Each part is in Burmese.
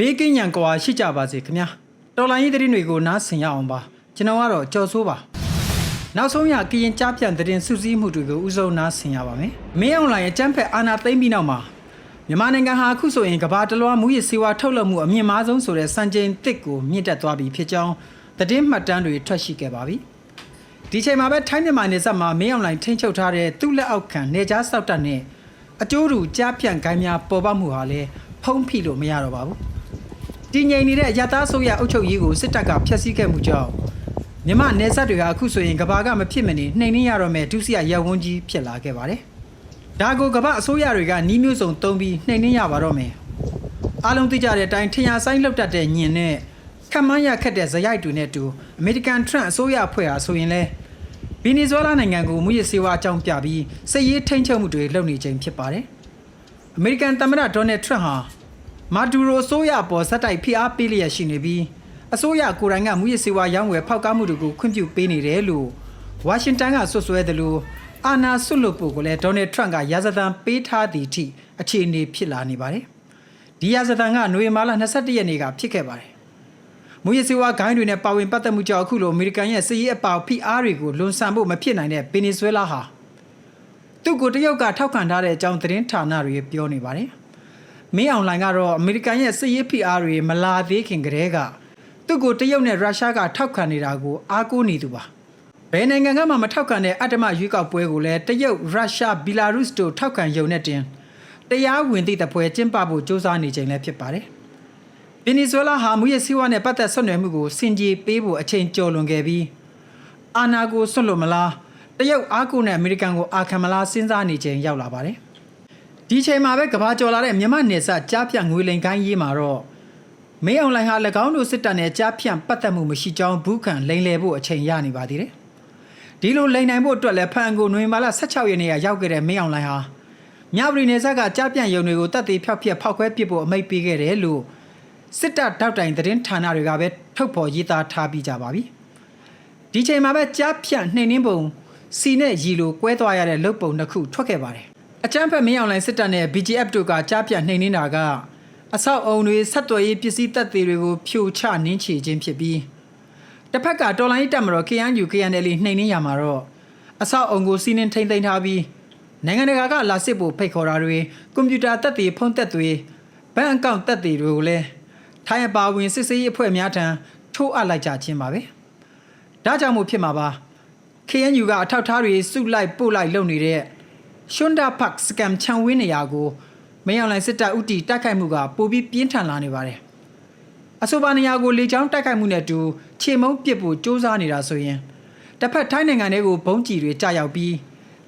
ဘေးကင်းရန်ကွာရှိကြပါစေခင်ဗျာတော်လိုင်းရေးသတင်းတွေကိုနားဆင်ရအောင်ပါကျွန်တော်ကတော့ကြော်ဆိုးပါနောက်ဆုံးရကရင်ကြားပြန်သတင်းစုစည်းမှုတွေကိုဥဆုံးနားဆင်ရပါမယ်မင်းအွန်လိုင်းအကျန်းဖက်အာနာသိမ့်ပြီးနောက်မှာမြန်မာနိုင်ငံဟာအခုဆိုရင်ကမ္ဘာတလွှားမူရစ်စေဝါထုတ်လုပ်မှုအမြင့်မားဆုံးဆိုတဲ့စံချိန်တစ်ကိုမြင့်တက်သွားပြီဖြစ်ကြောင်းသတင်းမှတ်တမ်းတွေထွက်ရှိခဲ့ပါပြီဒီချိန်မှာပဲထိုင်းမြန်မာနယ်စပ်မှာမင်းအွန်လိုင်းထိန်းချုပ်ထားတဲ့သူ့လက်အောက်ခံနေကြားစောက်တက်နဲ့အကျိုးတူကြားပြန်ကိုင်းများပေါ်ပေါက်မှုဟာလည်းဖုံးဖိလို့မရတော့ပါဘူး တည်ငြိမ်နေတဲ့ရတားဆိုရအုပ်ချုပ်ရေးကိုစစ်တပ်ကဖျက်ဆီးခဲ့မှုကြောင့်မြမနယ်စပ်တွေကအခုဆိုရင်ကဘာကမဖြစ်မနေနှိမ်နှင်းရတော့မဲ့ဒုစရရပ်ဝန်းကြီးဖြစ်လာခဲ့ပါတယ်။ဒါကိုကဘာအစိုးရတွေကနှီးမျိုးစုံတုံးပြီးနှိမ်နှင်းရပါတော့မယ်။အားလုံးသိကြတဲ့အတိုင်းထင်ရဆိုင်လောက်တတ်တဲ့ညင်နဲ့ခက်မန်းရခက်တဲ့ဇယိုက်တူနဲ့တူအမေရိကန်ထရန့်အစိုးရအဖွဲ့ဟာဆိုရင်လဲဗီနီဇွဲလားနိုင်ငံကိုမူရစေဝါအကြောင်းပြပြီးစစ်ရေးထိန်းချုပ်မှုတွေလုပ်နေခြင်းဖြစ်ပါတယ်။အမေရိကန်သမ္မတဒေါ်နယ်ထရန့်ဟာ မာဒူရိုအစိုးရပေါ်ဇက်တိုက်ဖိအားပေးလျက်ရှိနေပြီးအစိုးရကိုယ်တိုင်ကမူရစ်စေဝါရောင်းဝယ်ဖောက်ကားမှုတွေကိုခွင့်ပြုပေးနေတယ်လို့ဝါရှင်တန်ကဆွဆွဲတယ်လို့အာနာဆွတ်လွတ်ဖို့ကိုလည်းဒေါ်နယ်ထရန့်ကရာဇသံပေးထားသည့်အထိအခြေအနေဖြစ်လာနေပါတယ်။ဒီရာဇသံကနိုဝင်ဘာလ22ရက်နေ့ကဖြစ်ခဲ့ပါတယ်။မူရစ်စေဝါဂိုင်းတွေနဲ့ပါဝင်ပတ်သက်မှုကြောင့်အခုလိုအမေရိကန်ရဲ့စစ်ရေးအပေါဖိအားတွေကိုလွန်ဆန်ဖို့မဖြစ်နိုင်တဲ့ဗင်နီဇွဲလားဟာသူ့ကိုတရုတ်ကထောက်ခံထားတဲ့အကြောင်းသတင်းဌာနတွေပြောနေပါတယ်။ မင်းအောင်လိုင်ကတော့အမေရိကန်ရဲ့စစ်ရေးဖိအားတွေမလာသေးခင်ကတည်းကသူ့ကိုတရုတ်နဲ့ရုရှားကထောက်ခံနေတာကိုအားကိုးနေသူပါ။ဘယ်နိုင်ငံကမှမထောက်ခံတဲ့အတ္တမရွေးကောက်ပွဲကိုလည်းတရုတ်ရုရှားဘီလာရုစ်တို့ထောက်ခံရုံနဲ့တင်တရားဝင်သည့်တပွဲကျင်းပဖို့စ조사နေချိန်လည်းဖြစ်ပါတယ်။ဗင်နီဇွဲလားဟာမူရစီဝါနဲ့ပတ်သက်ဆက်နွယ်မှုကိုစင်ကြေပေးဖို့အချိန်ကျော်လွန်ခဲ့ပြီးအာနာကိုဆွတ်လို့မလားတရုတ်အားကိုနဲ့အမေရိကန်ကိုအာခံမလားစဉ်းစားနေချိန်ရောက်လာပါတယ်။ ဒီချိန်မှာပဲကဘာကျော်လာတဲ့မြန်မာနယ်စပ်ကြားပြန့်ငွေလိန်ကိုင်းရေးမှာတော့မင်းအောင်လှိုင်ဟာ၎င်းတို့စစ်တပ်နဲ့ကြားပြန့်ပတ်သက်မှုမရှိကြောင်းဘူးခံလိန်လည်ဖို့အချိန်ရနေပါသေးတယ်။ဒီလိုလိန်နိုင်ဖို့အတွက်လည်းဖန်ကိုနွေမာလာ16ရက်နေ့ကရောက်ခဲ့တဲ့မင်းအောင်လှိုင်ဟာမြပရီနယ်စပ်ကကြားပြန့်ရုံတွေကိုတပ်သေးဖျောက်ဖျက်ဖောက်ခွဲပစ်ဖို့အမိန့်ပေးခဲ့တယ်လို့စစ်တပ်တောက်တိုင်သတင်းဌာနတွေကပဲထုတ်ဖော်ရေးသားထားပြီးကြပါပြီ။ဒီချိန်မှာပဲကြားပြန့်နှိမ်နှင်းပုံစီနဲ့ရီလိုကွဲသွားရတဲ့လုပ်ပုံတစ်ခုထွက်ခဲ့ပါတယ်။ အကြမ်းဖက်မင်းအောင်လှိုင်စစ်တပ်နဲ့ BGF တို့ကကြားပြန့်နှိမ်နှင်းတာကအဆောက်အုံတွေဆက်သွယ်ရေးပစ္စည်းတပ်သေးတွေကိုဖြိုချနင်းချေခြင်းဖြစ်ပြီးတစ်ဖက်ကတော်လိုင်းတပ်မတော် KNU KNL နှိမ်နှင်းရမှာတော့အဆောက်အုံကိုစီးနှင်းထိမ့်သိမ်းထားပြီးနိုင်ငံတကာကလာစစ်ဖို့ဖိတ်ခေါ်တာတွေကွန်ပျူတာတပ်သေးဖုန်းတပ်တွေဘဏ်အကောင့်တပ်သေးတွေကိုလည်းထိုင်းအပါဝင်စစ်စေးရေးအဖွဲ့များထံထိုးအပ်လိုက်ကြခြင်းပါပဲဒါကြောင့်မို့ဖြစ်မှာပါ KNU ကအထောက်ထားတွေစုလိုက်ပို့လိုက်လုပ်နေတဲ့ ရှွန်ဒါဖတ်စကမ်ချန်ဝင်းနေရာကိုမင်းအောင်လှိုင်စစ်တပ်ဥတီတိုက်ခိုက်မှုကပိုပြီးပြင်းထန်လာနေပါတယ်။အဆိုပါနေရာကိုလေကြောင်းတိုက်ခိုက်မှုနဲ့တူခြေမုံပစ်ဖို့စ조사နေတာဆိုရင်တစ်ဖက်ထိုင်းနိုင်ငံတွေကိုဘုံကျည်တွေကြာရောက်ပြီး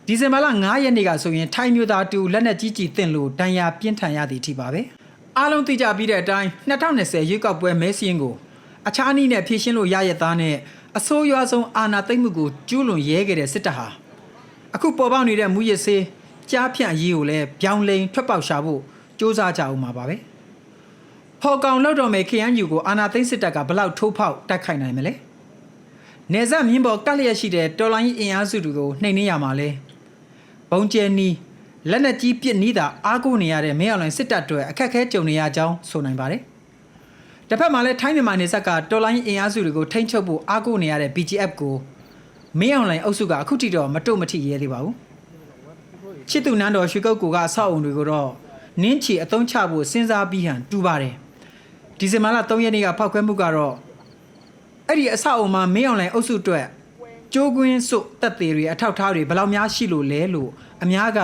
ဒီဇင်ဘာလ9ရက်နေ့ကဆိုရင်ထိုင်းမျိုးသားတူလက်နက်ကြီးကြီးတင့်လို့ဒဏ်ရာပြင်းထန်ရသည့်အထိပါပဲ။အားလုံးသိကြပြီးတဲ့အတိုင်း2020ရွေးကောက်ပွဲမဲစင်းကိုအခြားနည်းနဲ့ဖြည့်ရှင်းလို့ရရသားနဲ့အစိုးရဆုံးအာဏာသိမ်းမှုကိုကျူးလွန်ရဲခဲ့တဲ့စစ်တပ်ဟာ အခုပေါ်ပေါက်နေတဲ့မူရစ်စေးကြားဖြန့်ရေးကိုလည်းပြောင်းလဲထွက်ပေါက်ရှာဖို့စ조사ကြအောင်ပါပါပဲဖော်ကောင်လောက်တော်မယ် KNU ကိုအာဏာသိမ်းစစ်တပ်ကဘလောက်ထိုးဖောက်တိုက်ခိုက်နိုင်မလဲနေဆက်မြင်းပေါ်ကတ်လျက်ရှိတဲ့တော်လိုင်းအင်အားစုတွေကိုနှိမ်နှင်းရမှာလဲဘုံကျဲနီးလက်နက်ကြီးပစ်နီးတာအားကိုးနေရတဲ့မဲအောင်လိုင်းစစ်တပ်တွေအခက်အခဲကြုံနေရကြောင်းဆိုနိုင်ပါတယ်တစ်ဖက်မှာလည်းထိုင်းမြန်မာနေဆက်ကတော်လိုင်းအင်အားစုတွေကိုထိန်းချုပ်ဖို့အားကိုးနေရတဲ့ BGF ကို မင်းအောင်လိုင်းအုပ်စုကအခုထိတော့မတုတ်မထိရဲသေးပါဘူးချစ်သူနန်းတော်ရွှေကုတ်ကိုကအဆောက်အုံတွေကိုတော့နင်းချီအသုံးချဖို့စဉ်းစားပြီးဟန်တူပါတယ်ဒီဇင်ဘာလ3ရက်နေ့ကဖောက်ခွဲမှုကတော့အဲ့ဒီအဆောက်အုံမှာမင်းအောင်လိုင်းအုပ်စုအတွက်ကျိုးကွင်းစုတက်သေးတွေအထောက်ထားတွေဘယ်လောက်များရှိလို့လဲလို့အများက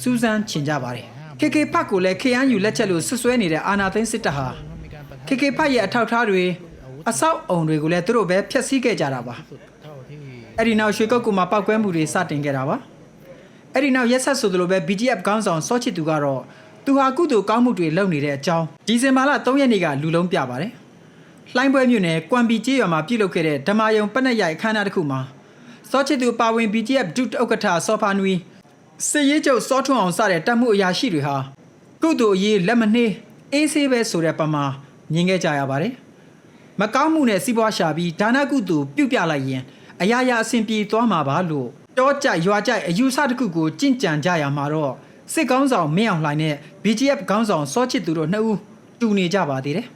စူးစမ်းချင်ကြပါတယ် KK ဖတ်ကိုလည်း KNU လက်ချက်လို့ဆွဆွဲနေတဲ့အာနာသိန်းစစ်တပ်ဟာ KK ဖတ်ရဲ့အထောက်ထားတွေအဆောက်အုံတွေကိုလည်းသူတို့ပဲဖျက်ဆီးခဲ့ကြတာပါ အဲ့ဒီနောက်ရွှေကုတ်ကူမှာပောက်ကွဲမှုတွေစတင်ခဲ့တာပါအဲ့ဒီနောက်ရက်ဆက်ဆိုသလိုပဲ BGF ခေါင်းဆောင်စောချစ်သူကတော့သူဟာကုသိုလ်ကောင်းမှုတွေလုပ်နေတဲ့အကြောင်းဒီဇင်ဘာလ3ရက်နေ့ကလူလုံးပြပါတယ်လှိုင်းပွဲမြို့နယ်ကွမ်ပီကျေးရွာမှာပြုလုပ်ခဲ့တဲ့ဓမ္မယုံပနက်ရိုက်အခမ်းအနားတစ်ခုမှာစောချစ်သူပါဝင် BGF ဒုဥက္ကဋ္ဌစောဖာနွီစစ်ရေးချုပ်စောထွန်းအောင်စတဲ့တပ်မှုအရာရှိတွေဟာကုသိုလ်အရေးလက်မနှေးအေးဆေးပဲဆိုတဲ့ပမာမြင်ခဲ့ကြရပါတယ်မကောင်းမှုနဲ့စီးပွားရှာပြီးဒါနကုသိုလ်ပြုတ်ပြလိုက်ရင် အရာရာအဆင်ပြေသွားမှာပါလို့တောကြရွာကြအယူဆတစ်ခုကိုကြင့်ကြံကြရမှာတော့စစ်ကောင်းဆောင်မင်းအောင်လှိုင်နဲ့ BGF ခေါင်းဆောင်စောချစ်သူတို့နှစ်ဦးတူနေကြပါသေးတယ်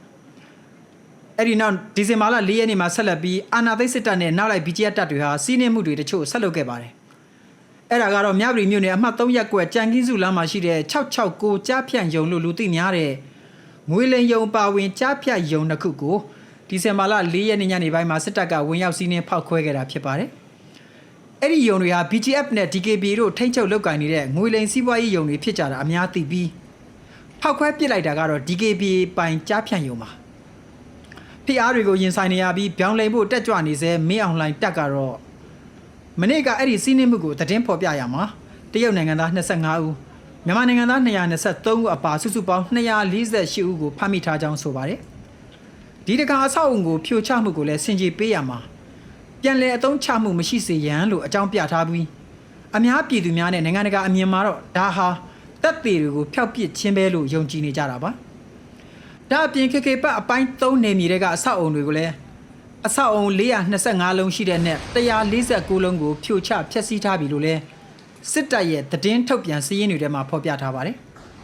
အဲ့ဒီနောက်ဒီဇင်ဘာလ၄ရက်နေ့မှာဆက်လက်ပြီးအာနာသိစစ်တပ်နဲ့နောက်လိုက် BGF တပ်တွေဟာစီးနှင်းမှုတွေတချို့ဆက်လုပ်ခဲ့ပါတယ်အဲ့ဒါကတော့မြပရီမြို့နယ်အမှတ်3ရပ်ကွက်ကြံကင်းစုလမ်းမှာရှိတဲ့669ကြားဖြန့်ယုံလို့လူသိများတဲ့ငွေလိန်ယုံပါဝင်ကြားဖြတ်ယုံတစ်ခုကို ဒီဇင်ဘာလ၄ရက်နေ့ညနေပိုင်းမှာစစ်တပ်ကဝင်ရောက်စီးနှင်းဖောက်ခွဲခဲ့တာဖြစ်ပါတယ်အဲ့ဒီယုံတွေဟာ BGF နဲ့ DKB တို့ထိန်းချုပ်လုပ်ကိုင်နေတဲ့ငွေလိန်စီးပွားရေးယုံတွေဖြစ်ကြတာအများသိပြီးဖောက်ခွဲပစ်လိုက်တာကတော့ DKB ပိုင်ကြားဖြန့်ယုံပါဖိအားတွေကိုရင်ဆိုင်နေရပြီးပြောင်းလဲဖို့တက်ကြွနေစေမင်းအွန်လိုင်းတက်ကတော့မနေ့ကအဲ့ဒီစီးနှင်းမှုကိုသတင်းဖော်ပြရမှာတရုတ်နိုင်ငံသား25ဦးမြန်မာနိုင်ငံသား223ဦးအပါစုစုပေါင်း248ဦးကိုဖမ်းမိထားကြောင်းဆိုပါတယ် ဒီတကအဆောက်အုံကိုဖြိုချမှုကိုလည်းဆင်ခြေပေးရမှာပြန်လည်အသုံးချမှုမရှိစေရန်လို့အကြောင်းပြထားပြီးအများပြည်သူများနဲ့နိုင်ငံတကာအမြင်မှာတော့ဒါဟာတပ်သေးတွေကိုဖျောက်ပစ်ခြင်းပဲလို့ယုံကြည်နေကြတာပါဒါအပြင် KK ပတ်အပိုင်း3နေမြေတွေကအဆောက်အုံတွေကိုလည်းအဆောက်အုံ425လုံးရှိတဲ့နဲ့149လုံးကိုဖြိုချဖျက်ဆီးထားပြီလို့လဲစစ်တပ်ရဲ့သတင်းထုတ်ပြန်စည်းရင်းတွေထဲမှာဖော်ပြထားပါတယ်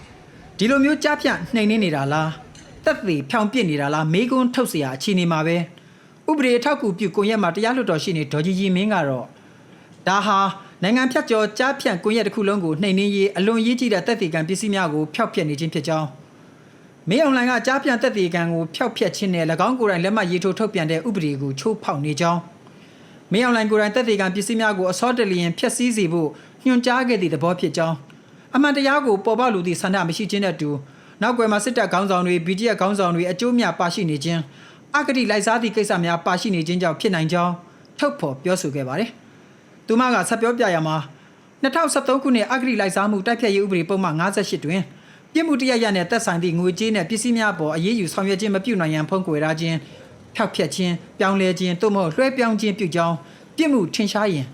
။ဒီလိုမျိုးကြားဖြန့်နှိမ်နှင်းနေတာလား တက်သေးဖြောင်ပစ်နေတာလားမေကွန်းထုတ်เสียအခြေအနေမှာပဲဥပဒေထောက်ကူပြုကွန်ရက်မှာတရားလွှတ်တော်ရှိနေဒေါ်ကြီးကြီးမင်းကတော့ဒါဟာနိုင်ငံဖြတ်ကျော်ကြားဖြန့်ကွန်ရက်တစ်ခုလုံးကိုနှိမ်နှင်းရေးအလွန်ရေးကြည့်တဲ့တက်သေးကံပစ္စည်းများကိုဖျောက်ဖျက်နေခြင်းဖြစ်ကြောင်း မင်းအွန်လိုင်းကကြားပြန်သက်သေခံကိုဖျောက်ဖျက်ခြင်းနဲ့၎င်းကိုယ်တိုင်လက်မှတ်ရေးထိုးထုတ်ပြန်တဲ့ဥပဒေကိုချိုးဖောက်နေကြောင်းမင်းအွန်လိုင်းကိုယ်တိုင်သက်သေခံပစ္စည်းများကိုအစောတလျင်ဖျက်ဆီးစေဖို့ညွှန်ကြားခဲ့သည့်သဘောဖြစ်ကြောင်းအမှန်တရားကိုပေါ်ပေါက်လူသည့်ဆန္ဒမရှိခြင်းတဲ့တူ နောက်ကွယ်မှာစစ်တပ်ခေါင်းဆောင်တွေ BTS ခေါင်းဆောင်တွေအကျိုးများပါရှိနေခြင်းအဂတိလိုက်စားသည့်ကိစ္စများပါရှိနေခြင်းကြောင့်ဖြစ်နိုင်ကြောင်းထုတ်ဖော်ပြောဆိုခဲ့ပါတယ်။သူမကဆက်ပြောပြရမှာ2013ခုနှစ်အဂတိလိုက်စားမှုတိုက်ဖျက်ရေးဥပဒေပုံမှန်58တွင်ပြစ်မှုတရားရနဲ့သက်ဆိုင်သည့်ငွေကြေးနဲ့ပစ္စည်းများပေါ်အရေးယူဆောင်ရွက်ခြင်းမပြုနိုင်ရန်ဖုံးကွယ်ထားခြင်းဖျောက်ဖျက်ခြင်းပြောင်းလဲခြင်းသို့မဟုတ်လွှဲပြောင်းခြင်းပြုကြောင်းပြစ်မှုထင်ရှားရင်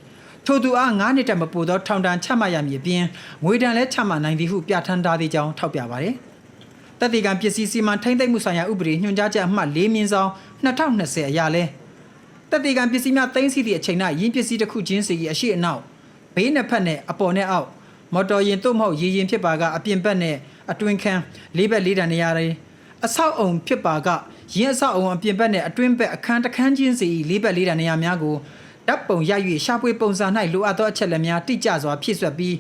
ထိုသူအား9နှစ်တက်မပိုသောထောင်ဒဏ်ချမှတ်ရမည်အပြင်ငွေဒဏ်လည်းချမှတ်နိုင်သည်ဟုပြဋ္ဌာန်းထားသည့်ကြောင်းထောက်ပြပါသည် တတိကံပစ္စည်းစီမံထိန်းသိမ်းမှုဆိုင်ရာဥပဒေညွှန်ကြားချက်အမှတ်၄မြင်းဆောင်2020အရလဲတတိကံပစ္စည်းများသိမ်းဆည်းသည့်အချိန်၌ယင်းပစ္စည်းတစ်ခုချင်းစီ၏အရှိအနောက်ဘေးနှစ်ဖက်နှင့်အပေါ်နှင့်အောက်မော်တော်ယာဉ်သို့မဟုတ်ရေယာဉ်ဖြစ်ပါကအပြင်ဘက်နှင့်အတွင်ခန်းလေးဘက်လေးတန်နေရာတွေအဆောက်အုံဖြစ်ပါကရင်းအဆောက်အုံအပြင်ဘက်နှင့်အတွင်ဘက်အခန်းတစ်ခန်းချင်းစီလေးဘက်လေးတန်နေရာများကိုဓာတ်ပုံရိုက်၍ရှာဖွေပုံစံ၌လိုအပ်သောအချက်လက်များတိကျစွာဖြည့်ဆွက်ပြီး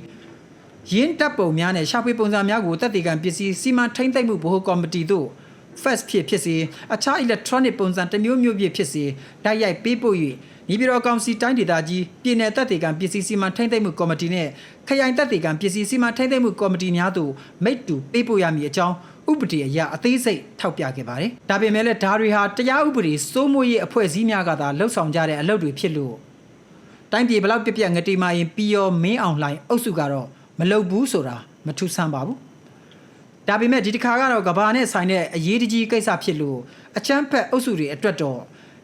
ရင်းတပ်ပုံများနဲ့ရှာဖွေပုံစံများကိုတက်တေကံပစ္စည်းစီမံထိန်းသိမ်းမှုဗဟိုကော်မတီသို့ first ဖြစ်ဖြစ်စေအခြား electronic ပုံစံတစ်မျိုးမျိုးဖြစ်ဖြစ်စေတိုက်ရိုက်ပေးပို့၍ညီပြည်တော်ကောင်စီတိုင်းဒေသကြီးပြည်내တပ်တေကံပစ္စည်းစီမံထိန်းသိမ်းမှုကော်မတီနဲ့ခရိုင်တပ်တေကံပစ္စည်းစီမံထိန်းသိမ်းမှုကော်မတီများသို့မိတ္တူပေးပို့ရမည်အကြောင်းဥပဒေအရအသေးစိတ်ထောက်ပြခဲ့ပါတယ်။ဒါပေမဲ့လည်းဒါတွေဟာတရားဥပဒေစိုးမိုးရေးအဖွဲ့အစည်းများကသာလှုပ်ဆောင်ကြတဲ့အလုပ်တွေဖြစ်လို့တိုင်းပြည်ဘလောက်ပြက်ပြက်ငတိမာရင်ပြီးရောမင်းအောင်လှိုင်အုပ်စုကတော့ မလုပ်ဘူးဆိုတာမထူးဆန်းပါဘူး။ဒါပေမဲ့ဒီတစ်ခါကတော့ကဘာနဲ့ဆိုင်တဲ့အရေးတကြီးကိစ္စဖြစ်လို့အချမ်းဖက်အုပ်စုတွေအတွက်တော့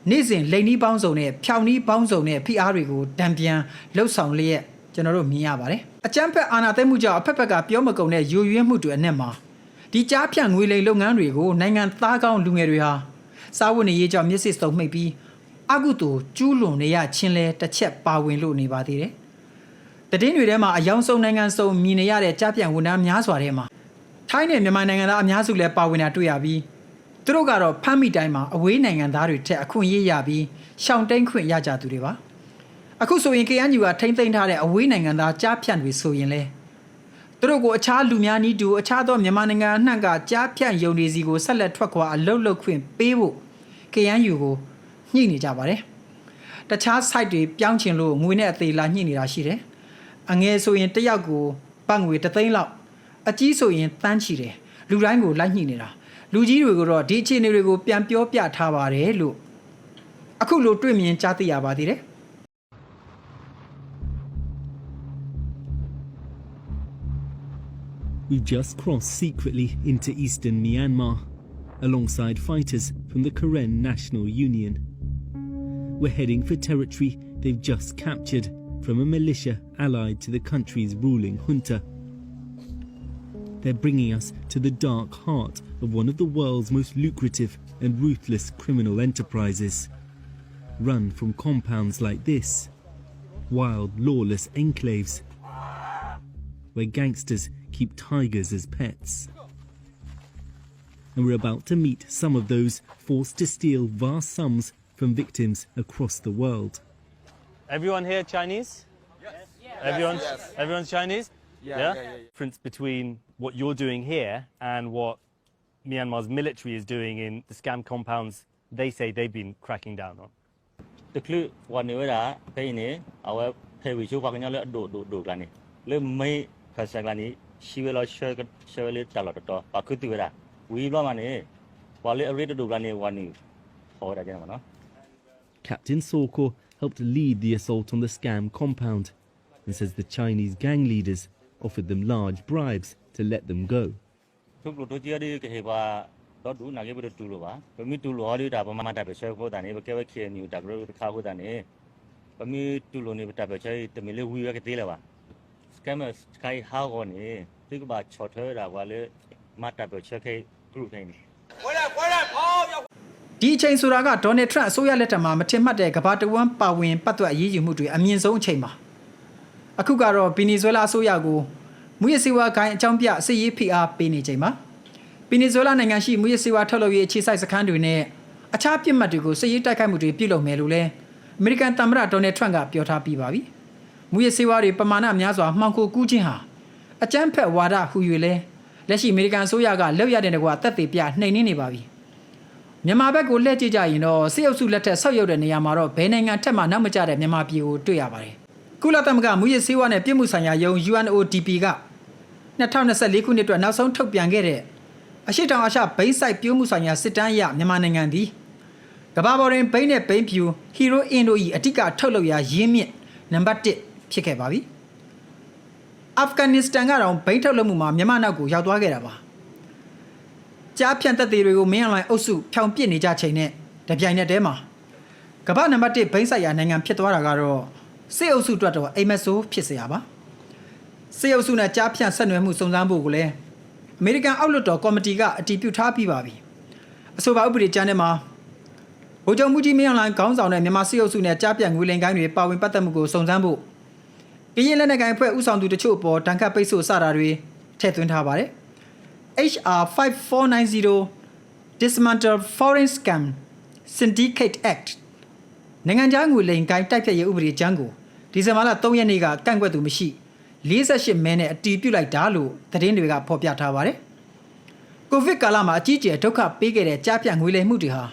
နေ့စဉ်လိန်နီးပေါင်းစုံနဲ့ဖြောင်နီးပေါင်းစုံနဲ့ဖိအားတွေကိုတံပြန်လှုပ်ဆောင်လျက်ကျွန်တော်တို့မြင်ရပါတယ်။အချမ်းဖက်အာဏာသိမ်းမှုကြောင့်အဖက်ဖက်ကပြောမကုန်တဲ့ယူရွေးမှုတွေအနက်မှာဒီကြားဖြန့်ငွေလိမ်လုပ်ငန်းတွေကိုနိုင်ငံသားကောင်းလူငယ်တွေဟာစားဝတ်နေရေးကြောင့်မျက်စိစုံမှိတ်ပြီးအကုသိုလ်ကျူးလွန်နေရချင်းလဲတစ်ချက်ပါဝင်လို့နေပါသေးတယ်။ တည်င်းတွေထဲမှာအယောင်ဆုံးနိုင်ငံစုံမြင်နေရတဲ့ကြားဖြန့်ဝန်ထမ်းများစွာထဲမှာထိုင်းနဲ့မြန်မာနိုင်ငံသားအများစုလည်းပါဝင်တာတွေ့ရပြီးသူတို့ကတော့ဖမ်းမိတိုင်းမှာအဝေးနိုင်ငံသားတွေထက်အခွင့်အရေးရပြီးရှောင်တိန်ခွင့်ရကြသူတွေပါအခုဆိုရင် KNU ကထိမ့်သိမ်းထားတဲ့အဝေးနိုင်ငံသားကြားဖြန့်တွေဆိုရင်လဲသူတို့ကိုအခြားလူများနည်းတူအခြားသောမြန်မာနိုင်ငံအနှံ့ကကြားဖြန့်ယုံနေစီကိုဆက်လက်ထွက်ခွာအလုတ်လုတ်ခွင့်ပေးဖို့ KNU ကိုညှိနေကြပါတယ်တခြား site တွေပြောင်းချင်လို့ငွေနဲ့အသေးလာညှိနေတာရှိတယ် အငယ်ဆိုရင်တစ်ယောက်ကိုပတ်ငွေ3သိန်းလောက်အကြီးဆိုရင်တန်းချီတယ်လူတိုင်းကိုလိုက်ညှိနေတာလူကြီးတွေကိုတော့ဒီအခြေအနေတွေကိုပြန်ပြောပြထားပါတယ်လို့အခုလိုတွေ့မြင်ကြားသိရပါသေးတယ် We just crossed secretly into eastern Myanmar alongside fighters from the Karen National Union. We're heading for territory they've just captured from a militia allied to the country's ruling junta. They're bringing us to the dark heart of one of the world's most lucrative and ruthless criminal enterprises. Run from compounds like this, wild, lawless enclaves where gangsters keep tigers as pets. and we're about to meet some of those forced to steal vast sums from victims across the world. Everyone here Chinese? Yes. Everyone's, everyone's Chinese? Yeah, yeah, yeah, yeah. Difference between what you're doing here and what Myanmar's military is doing in the scam compounds they say they've been cracking down on. တကလူဝနေဝရာဖိနေအဝဲဖေဝီချိုးပါကညာလဲဒိုဒိုဒိုကလာနေလေမေဖဆက်ကလာနေရှိဝဲလောရှဲရှဲလေတလာတော့ပါကုတူဝရာဝီဘမနေဝါလေအရိဒိုကလာနေဝနီဟောတာကျန်မနော် Captain Soko helped lead the assault on the scam compound. And says the Chinese gang leaders offered them large bribes to let them go. scammers ဒီကဘာချော်ထဲတာကလေမတာပဲချဲခဲဂရုထိုင်နေဒီအချိန်ဆိုတာကဒေါ်နယ်ထရန့်အစိုးရလက်ထက်မှာမထင်မှတ်တဲ့ကမ္ဘာတဝန်းပါဝင်ပတ်သက်အရေးယူမှုတွေအမြင့်ဆုံးအချိန်ပါအခုကတော့ဗီနီဇွဲလားအစိုးရကိုမူရစီဝါဂိုင်းအကြောင်းပြစစ်ရေးဖိအားပေးနေချိန်မှာဗီနီဇွဲလားနိုင်ငံရှိမူရစီဝါထုတ်လုပ်ရေးအခြေစိုက်စခန်းတွေနဲ့အခြားပြစ်မှတ်တွေကိုစစ်ရေးတိုက်ခိုက်မှုတွေပြုလုပ်မယ်လို့လည်းအမေရိကန်သမ္မတဒေါ်နယ်ထရန့်ကပြောထားပြီးပါပြီမူရစီဝါတွေပမာဏများစွာမှောင်ခိုကူးခြင်းဟာအကြမ်းဖက်ဝါဒဟူ၍လဲလက်ရှိအမေရိကန်အစိုးရကလောက်ရတဲ့ကွာတက်သေးပြနှိမ်နင်းနေပါပြီ မြန်မာဘက်ကိုလှည့်ကြည့်ကြရင်တော့စစ်အုပ်စုလက်ထက်ဆောက်ရုပ်တဲ့နေရာမှာတော့ဘယ်နိုင်ငံထက်မှနောက်မကျတဲ့မြန်မာပြည်ကိုတွေ့ရပါတယ်။ကုလသမဂ္ဂမူရစ်စေဝါနဲ့ပြည်မှုဆိုင်ရာယုံ UNODP က2024ခုနှစ်အတွက်နောက်ဆုံးထုတ်ပြန်ခဲ့တဲ့အရှိတောင်အာရှဘိန်းဆိုင်ပြိုးမှုဆိုင်ရာစစ်တမ်းအရမြန်မာနိုင်ငံသည်ကမ္ဘာပေါ်တွင်ဘိန်းနဲ့ဘိန်းဖြူဟီရိုအင်တို့၏အထက်ကထုတ်လုပ်ရာရင်းမြစ်နံပါတ်1ဖြစ်ခဲ့ပါပြီ။အာဖဂန်နစ္စတန်ကတော့ဘိန်းထုတ်လုပ်မှုမှာမြန်မာနောက်ကိုရောက်သွားခဲ့တာပါ။ ကြားဖြန့်သက်သေးတွေကိုမင်းအွန်လိုင်းအုပ်စုဖြောင်ပစ်နေကြချိန်နဲ့တပြိုင်နက်တည်းမှာကမ္ဘာနံပါတ်1ဘိန်းဆိုင်ရာနိုင်ငံဖြစ်သွားတာကတော့စစ်အုပ်စုအတွက်တော့အိမ်မက်ဆိုးဖြစ်စရာပါစစ်အုပ်စုနဲ့ကြားဖြန့်ဆက်နွယ်မှုစုံစမ်းဖို့ကိုလည်းအမေရိကန်အောက်လွှတ်တော်ကော်မတီကအတည်ပြုထားပြီးပါပြီအဆိုပါဥပဒေကြမ်းထဲမှာဗိုလ်ချုပ်မှုကြီးမင်းအွန်လိုင်းခေါင်းဆောင်တဲ့မြန်မာစစ်အုပ်စုနဲ့ကြားပြန့်ငွေလိမ်ကိုင်းတွေပါဝင်ပတ်သက်မှုကိုစုံစမ်းဖို့ကရင်လက်နက်ကိုင်အဖွဲ့ဥဆောင်သူတချို့အပေါ်တန်ခတ်ပိတ်ဆို့စတာတွေထည့်သွင်းထားပါတယ် HR 5490 Dismantle Foreign Scam Syndicate Act နိုင်ငံခြားငွေလိမ်ကိုင်းတိုက်ဖြတ်ရေးဥပဒေကြမ်းကိုဒီဇင်ဘာလ3ရက်နေ့ကကန့်ကွက်သူမရှိ48မဲနဲ့အတီးပြုတ်လိုက်တာလို့သတင်းတွေကဖော်ပြထားပါတယ်။ကိုဗစ်ကာလမှာအကြီးအကျယ်ဒုက္ခပေးခဲ့တဲ့ကြားပြန့်ငွေလိမ်မှုတွေဟာ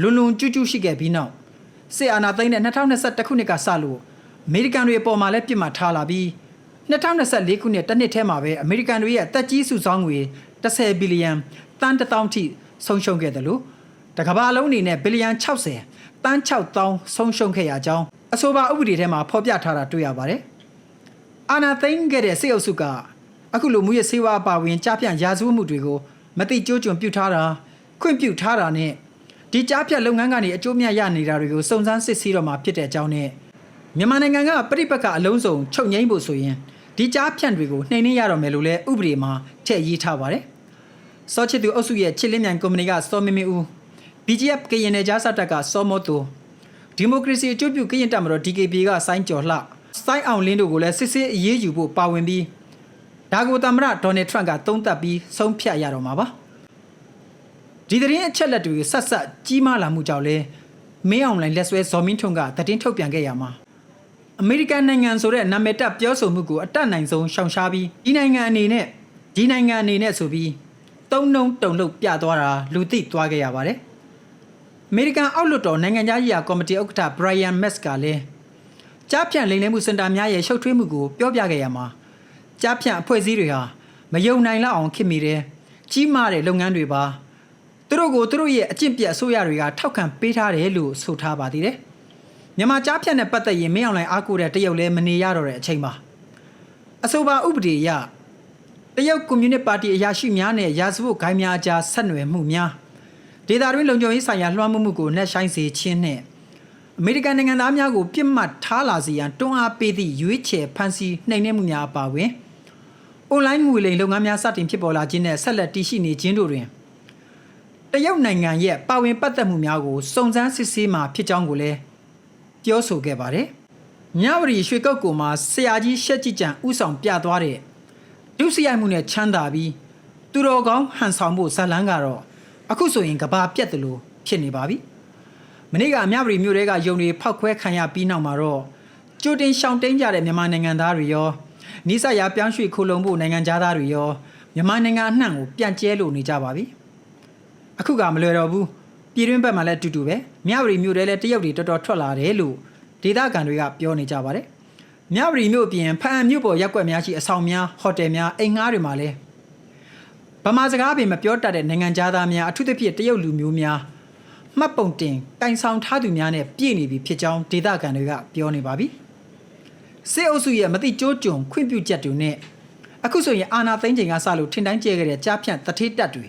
လွန်လွန်ကျူးကျူးရှိခဲ့ပြီးနောက်စစ်အာဏာသိမ်းတဲ့2021ခုနှစ်ကစလို့အမေရိကန်တွေအပေါ်မှာလည်းပြစ်မှတ်ထားလာပြီး2024ခုနှစ်တစ်နှစ်ထဲမှာပဲအမေရိကန်တွေရဲ့တက်ကြီးစုဆောင်းငွေ 10ဘီလီယံတန်1000ထိဆုံးရှုံးခဲ့တယ်လို့တကမ္ဘာလုံးအနေနဲ့ဘီလီယံ60တန်6000ဆုံးရှုံးခဲ့ရကြောင်းအဆိုပါဥပဒေထဲမှာဖော်ပြထားတာတွေ့ရပါတယ်။အာနာသိန်းခဲ့တဲ့စေအုပ်စုကအခုလိုမူရစေဝါအပါဝင်ကြားပြန့်ရာဇဝတ်မှုတွေကိုမတိကျိုးကျွံပြုထားတာခွင့်ပြုထားတာနဲ့ဒီကြားပြန့်လုပ်ငန်းကနေအကျိုးမြတ်ရနေတာတွေကိုစုံစမ်းစစ်ဆေးတော့မှာဖြစ်တဲ့အကြောင်းနဲ့မြန်မာနိုင်ငံကပြိပက္ခအလုံးစုံချုပ်ငိမ့်ဖို့ဆိုရင်ဒီကြားဖြန့်တွေကိုနှိမ်နှင်းရတော့မယ်လို့လည်းဥပဒေမှာထည့်ရေးထားပါတယ်။ စောချစ်သူအုပ်စုရဲ့ချစ်လင်းမြန်ကုမ္ပဏီကစောမင်းမင်းဦး BGF ကရင်နယ်ကြားစတပ်ကစောမောတူဒီမိုကရေစီအကျိုးပြုကရင်တပ်မတော် DKP ကစိုင်းကျော်လှစိုင်းအောင်လင်းတို့ကိုလည်းစစ်စစ်အရေးယူဖို့ပါဝင်ပြီးဒါကိုသမ္မတဒေါ်နယ်ထရန့်ကသုံးသပ်ပြီးဆုံးဖြတ်ရတော့မှာပါဒီသတင်းအချက်လက်တွေဆက်ဆက်ကြီးမားလာမှုကြောင့်လဲမင်းအောင်လိုင်းလက်ဆွဲဇော်မင်းထွန်းကသတင်းထုတ်ပြန်ခဲ့ရမှာအမေရိကန်နိုင်ငံဆိုတဲ့နာမည်တပ်ပြောဆိုမှုကိုအတတ်နိုင်ဆုံးရှောင်ရှားပြီးဒီနိုင်ငံအနေနဲ့ဒီနိုင်ငံအနေနဲ့ဆိုပြီး တုံးနှုံတုံလို့ပြသွားတာလူသိသွားခဲ့ရပါတယ်အမေရိကန်အောက်လွှတ်တော်နိုင်ငံသားရေးရာကော်မတီဥက္ကဋ္ဌဘရိုင်ယန်မက်စ်ကလည်းကြားဖြန့်လိမ်လည်မှုစင်တာများရဲ့ရှုပ်ထွေးမှုကိုပြောပြခဲ့ရမှာကြားဖြန့်အဖွဲ့အစည်းတွေဟာမယုံနိုင်လောက်အောင်ခင်မိတယ်ကြီးမားတဲ့လုပ်ငန်းတွေပါသူတို့ကိုသူတို့ရဲ့အကျင့်ပြတ်အစိုးရတွေကထောက်ခံပေးထားတယ်လို့ဆိုထားပါသေးတယ်မြန်မာကြားဖြန့်နဲ့ပတ်သက်ရင်မင်းအောင်လှိုင်အားကိုးတဲ့တရုတ်လည်းမနေရတော့တဲ့အချိန်ပါအဆိုပါဥပဒေအရ တရုတ်ကွန်မြူနစ်ပါတီအရာရှိများနဲ့ရာဇဝတ်ဂိုင်းများအကြားဆက်နွယ်မှုများဒေတာတွင်လုံခြုံရေးဆိုင်ရာလွှမ်းမိုးမှုကိုနှက်ဆိုင်စေခြင်းနဲ့အမေရိကန်နိုင်ငံသားများကိုပြစ်မှတ်ထားလာစေရန်တွန်းအားပေးသည့်ရွေးချယ်ဖန်ဆီးနှိမ်နင်းမှုများအပါအဝင်အွန်လိုင်းငွေလိမ်လုပ်ငန်းများစတင်ဖြစ်ပေါ်လာခြင်းနဲ့ဆက်လက်တည်ရှိနေခြင်းတို့တွင်တရုတ်နိုင်ငံရဲ့ပါဝင်ပတ်သက်မှုများကိုစုံစမ်းစစ်ဆေးမှာဖြစ်ကြောင်းကိုလည်းပြောဆိုခဲ့ပါတယ်။မြဝတီရွှေကုတ်ကူမှာဆရာကြီးရှက်ကြည်ကြံဥဆောင်ပြသွားတဲ့ ဒုစရိုက်မှုနဲ့ချမ်းသာပြီးသူတော်ကောင်းဟန်ဆောင်ဖို့ဇာလန်းကတော့အခုဆိုရင်ကဘာပြက်တယ်လို့ဖြစ်နေပါပြီမနေ့ကအမြပရီမြို့တဲကယုံတွေဖောက်ခွဲခံရပြီးနောက်မှာတော့ကြိုတင်ရှောင်တိန်ကြတဲ့မြန်မာနိုင်ငံသားတွေရောနိစ္စရာပြောင်းရွှေ့ခိုလုံဖို့နိုင်ငံသားတွေရောမြန်မာနိုင်ငံအနှံ့ကိုပြန်ကျဲလို့နေကြပါပြီအခုကမလွယ်တော့ဘူးပြည်တွင်းဘက်မှာလည်းအတူတူပဲမြပရီမြို့တဲလည်းတရုတ်တွေတော်တော်ထွက်လာတယ်လို့ဒေသခံတွေကပြောနေကြပါတယ် မြပရီမြို့ပြင်ဖအံမြို့ပေါ်ရက်ကွက်များရှိအဆောင်များဟိုတယ်များအိမ်ငှားတွေမှာလည်းဗမာစကားပင်မပြောတတ်တဲ့နိုင်ငံသားများအထူးသဖြင့်တရုတ်လူမျိုးများမှတ်ပုံတင်တိုင်ဆောင်ထားသူများနဲ့ပြည့်နေပြီဖြစ်ကြောင်းဒေသခံတွေကပြောနေပါပြီစစ်အုပ်စုရဲ့မတိကျိုးကြုံခွင့်ပြုချက်တွေနဲ့အခုဆိုရင်အာနာသိန်းချိန်ကစလို့ထင်တိုင်းကျဲခဲ့တဲ့ကြားဖြန့်တထေးတက်တွေ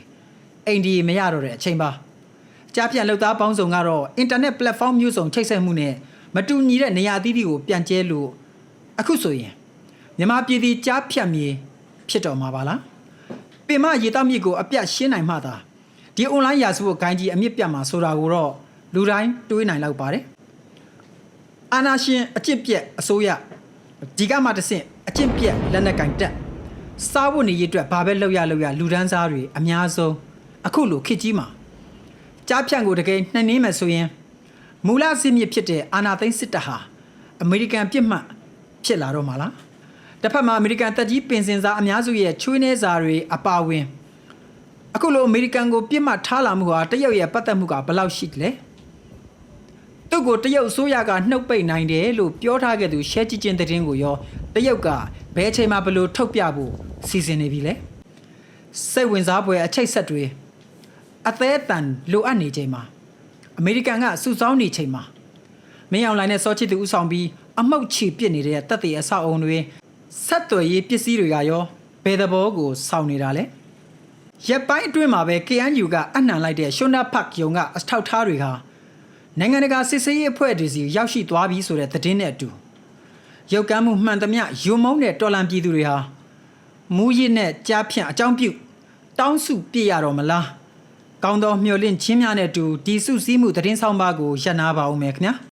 အိန္ဒိယမရတော့တဲ့အချိန်ပါကြားဖြန့်လောက်သားပေါင်းစုံကတော့အင်တာနက် platform မျိုးစုံချိတ်ဆက်မှုနဲ့မတူညီတဲ့နေရာအသီးသီးကိုပြန်ကျဲလို့ အခုဆိုရင်မြန်မာပြည်သည်ကြားဖြန့်မြေဖြစ်တော်မှာပါလားပင်မရေတောက်မြစ်ကိုအပြတ်ရှင်းနိုင်မှသာဒီ online ရာဇဝတ်ဂိုင်းကြီးအမြင့်ပြတ်မှာဆိုတာကိုတော့လူတိုင်းတွေးနိုင်လောက်ပါတယ်အာနာရှင်အကျင့်ပြက်အစိုးရဒီကမှတဆင့်အကျင့်ပြက်လက်နက်ကင်တက်စားဖို့နေရအတွက်ဘာပဲလောက်ရလောက်ရလူဒန်းစားတွေအများဆုံးအခုလိုခေတ်ကြီးမှာကြားဖြန့်ကိုတကယ်နှိမ်နှင်းမယ်ဆိုရင်မူလစစ်မြစ်ဖြစ်တဲ့အာနာသိန်းစစ်တပ်ဟာအမေရိကန်ပြစ်မှတ် ဖြစ်လာတော့မှာလားတစ်ဖက်မှာအမေရိကန်တပ်ကြီးပင်စင်စားအများစုရဲ့ချွေးနှဲစာတွေအပါအဝင်အခုလိုအမေရိကန်ကိုပြစ်မှတ်ထားလာမှုဟာတရုတ်ရဲ့ပတ်သက်မှုကဘယ်လောက်ရှိတယ်လဲသူ့ကိုတရုတ်အစိုးရကနှုတ်ပိတ်နိုင်တယ်လို့ပြောထားခဲ့သူရှဲကြည့်ချင်းသတင်းကိုရောတရုတ်ကဘယ်အချိန်မှဘယ်လို့ထုတ်ပြဖို့စီစဉ်နေပြီလဲစိတ်ဝင်စားဖွယ်အချိတ်ဆက်တွေအသေးအတန်လိုအပ်နေချိန်မှာအမေရိကန်ကစုဆောင်းနေချိန်မှာမင်းအောင်လိုင်းနဲ့စောချစ်သူဥဆောင်ပြီး အမောက်ချီပစ်နေတဲ့တပ်တွေအဆောက်အုံတွေဆက်သွယ်ရေးပစ္စည်းတွေကရောဘယ်သဘောကိုစောင့်နေတာလဲရက်ပိုင်းအတွင်းမှာပဲ KNU ကအနှံလိုက်တဲ့ရှွန်းနာဖတ်ယုံကအထောက်ထားတွေဟာနိုင်ငံတကာစစ်ဆေးရေးအဖွဲ့တွေစီရောက်ရှိသွားပြီဆိုတဲ့သတင်းနဲ့အတူရုပ်ကမ်းမှုမှန်သမျှယုံမုန်းတဲ့တော်လန်ပြည်သူတွေဟာမူရစ်နဲ့ကြားဖြန့်အကြောင်းပြုတောင်းစုပြည့်ရတော့မလားကောင်းသောမျှော်လင့်ခြင်းများနဲ့အတူဒီစုစည်းမှုသတင်းဆောင်ပါကိုရပ်နာပါဦးမယ်ခင်ဗျာ